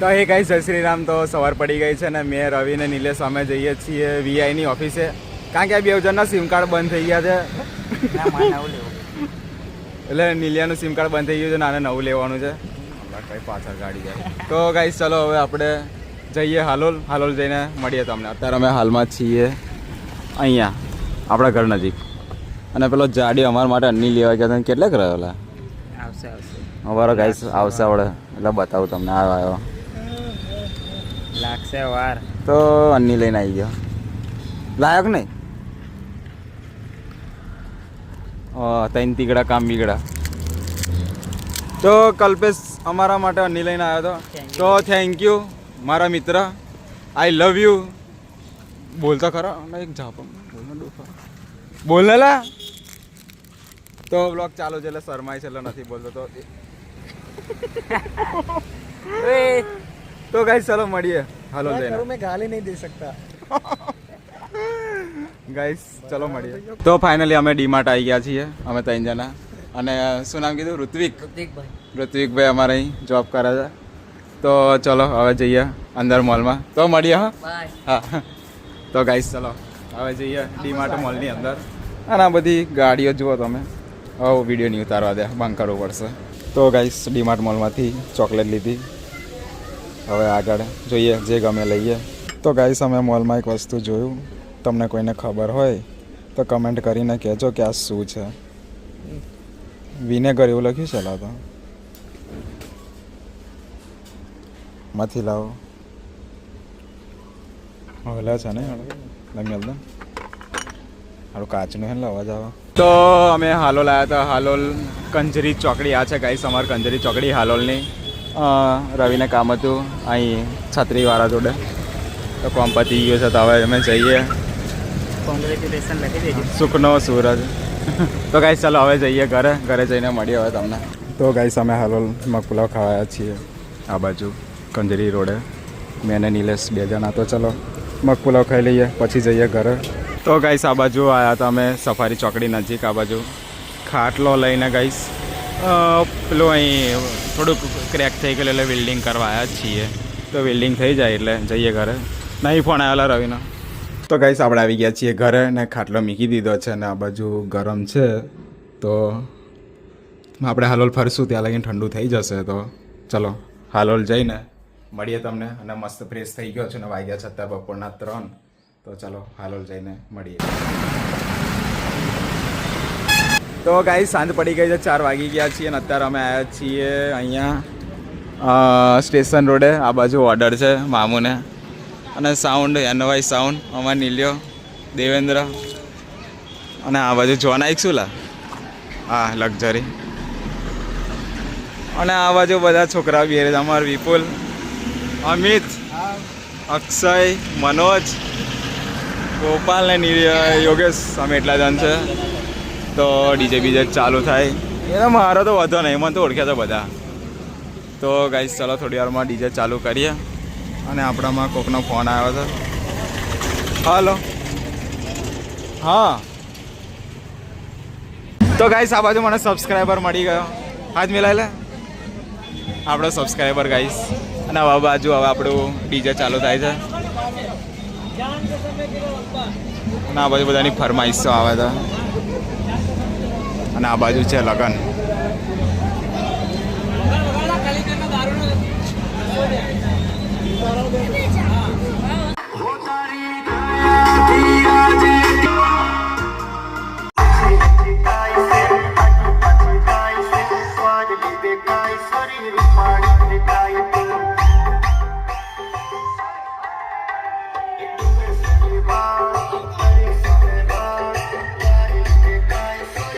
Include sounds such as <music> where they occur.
તો એ કઈ જય શ્રી રામ. તો સવાર પડી ગઈ છે ને મેં રવિ ને નિલેશ અમે જઈએ છીએ વીઆઈની ઓફિસે. કારણ કે આ બે જણના સિમ કાર્ડ બંધ થઈ ગયા છે. એટલે નિલિયાનું સિમ કાર્ડ બંધ થઈ ગયું છે ને આને નવું લેવાનું છે. કઈ પાછળ ગાડી જાય. તો ગાઈસ ચલો હવે આપણે જઈએ હાલોલ. હાલોલ જઈને મળીએ તમને. અત્યારે અમે હાલમાં છીએ અહીંયા આપણા ઘર નજીક. અને પેલો જાડી અમારા માટે અન્ની લેવા ગયા હતા કેટલાક રહ્યો ઓલા? આવશે આવશે. અમારો ગાઈસ આવશે. આવડે એટલે બતાવું તમને આવ્યો આવ્યો. લાગશે વાર. તો અન્ની લઈને આવી ગયો. લાયક નહીં? ત્રણ તીગડા કામ બીગડા. તો કલ્પેશ અમારા માટે અન્ની લઈને આવ્યો હતો. તો થેન્ક યુ મારા મિત્ર. આઈ લવ યુ બોલતા ખરો? એક જાપમ બોલને બોલ ને લા. તો બ્લોગ ચાલુ છે એટલે શરમાય છે એટલે નથી બોલતો તો. <laughs> તો ગાઈસ ચલો મળીએ. હાલો જઈને. મેં ગાલી નહીં દે શકતા. ગાઈસ ચલો મળીએ. તો ફાઇનલી અમે ડીમાર્ટ આવી ગયા છીએ અમે ત્રણ જણા. અને શું નામ કીધું? ઋત્વિક. ઋત્વિકભાઈ. ઋત્વિકભાઈ અમારે અહીં જોબ કરે છે. તો ચલો હવે જઈએ અંદર મોલમાં તો મળીએ હા? હા. તો ગાઈસ ચલો હવે જઈએ ડીમાર્ટ મોલની અંદર. અને આ બધી ગાડીઓ જુઓ તમે. હવે વીડિયો નહીં ઉતારવા દે બંધ કરવું પડશે. તો ગાઈસ ડીમાર્ટ મોલમાંથી ચોકલેટ લીધી. હવે આગળ જોઈએ, જે ગમે લઈએ. તો ગાઈસ, અમે મોલમાં એક વસ્તુ જોયું. તમને કોઈને ખબર હોય, તો કમેન્ટ કરીને કહેજો કે આ શું છે. વિનેગર એવું લખ્યું છે લા તો માંથી લાવો. ઓલા છે ને લમેલ દે હારું કાચનું હે અવાજ આવે. તો અમે હાલોલ આવ્યા હતા, હાલોલ કંજરી ચોકડી. આ છે ગાઈસ અમારી કંજરી ચોકડી હાલોલની. રવિને કામ હતું. અહીં છત્રીવાળા જોડે. તો કોમ પતી ગયો છે તો હવે અમે જઈએ. સુખનો સૂરજ. તો ગાઈસ ચાલો હવે જઈએ ઘરે. ઘરે જઈને મળીએ હવે તમને. તો ગાઈસ અમે હાલો મગપુલાવ ખાવાયા છીએ. આ બાજુ કંજરી રોડે. મેં અને નિલેશ બે જણા. તો ચલો મગપુલાવ ખાઈ લઈએ પછી જઈએ ઘરે. તો ગાઈસ આ બાજુ આવ્યા હતા અમે સફારી ચોકડી નજીક આ બાજુ ખાટલો લઈને ગાઈસ પેલું અહીં થોડુંક ક્રેક થઈ ગયેલું એટલે વેલ્ડિંગ કરવા આવ્યા જ છીએ. તો વેલ્ડિંગ થઈ જાય એટલે જઈએ ઘરે. નહીં ફોન આવેલા રવિનો. તો ગાઈસ આપણે આવી ગયા છીએ ઘરે ને ખાટલો મૂકી દીધો છે ને આ બાજુ ગરમ છે. તો આપણે હાલોલ ફરશું ત્યાં લગીને ઠંડુ થઈ જશે તો. ચલો, હાલોલ જઈને મળીએ તમને અને મસ્ત ફ્રેશ થઈ ગયો છે ને વાગ્યા છતાં બપોરના ત્રણ. તો ચલો, હાલોલ જઈને મળીએ. તો ગાઈ સાંજ પડી ગઈ છે, ચાર વાગી ગયા છીએ અને અત્યારે અમે આવ્યા છીએ અહીંયા સ્ટેશન રોડે. આ બાજુ ઓર્ડર છે મામુને. અને સાઉન્ડ એનવાય સાઉન્ડ અમાર નીલ્યો, દેવેન્દ્ર. અને આ બાજુ જોન આઈક શું લા? હા લક્ઝરી. અને આ બાજુ બધા છોકરા બી અમાર વિપુલ, અમિત, અક્ષય, મનોજ, ગોપાલ ને યોગેશ. અમે એટલા જણ છે. તો ડીજે બીજે ચાલુ થાય. એટલે મારો તો વધો નહીં, મને તો ઓળખ્યા તો બધા. તો ગાઈસ ચલો થોડી વારમાં ડીજે ચાલુ કરીએ. અને આપણામાં કોકનો ફોન આવ્યો હતો હાલો. હા. તો ગાઈસ આ બાજુ મને સબસ્ક્રાઈબર મળી ગયો. હાથ મિલાય લે. આપણો સબસ્ક્રાઈબર ગાઈસ અને આ બાજુ હવે આપણું ડીજે ચાલુ થાય છે. અને આ બાજુ બધાની ફરમાઈશો આવે છે અને આ બાજુ છે લગન.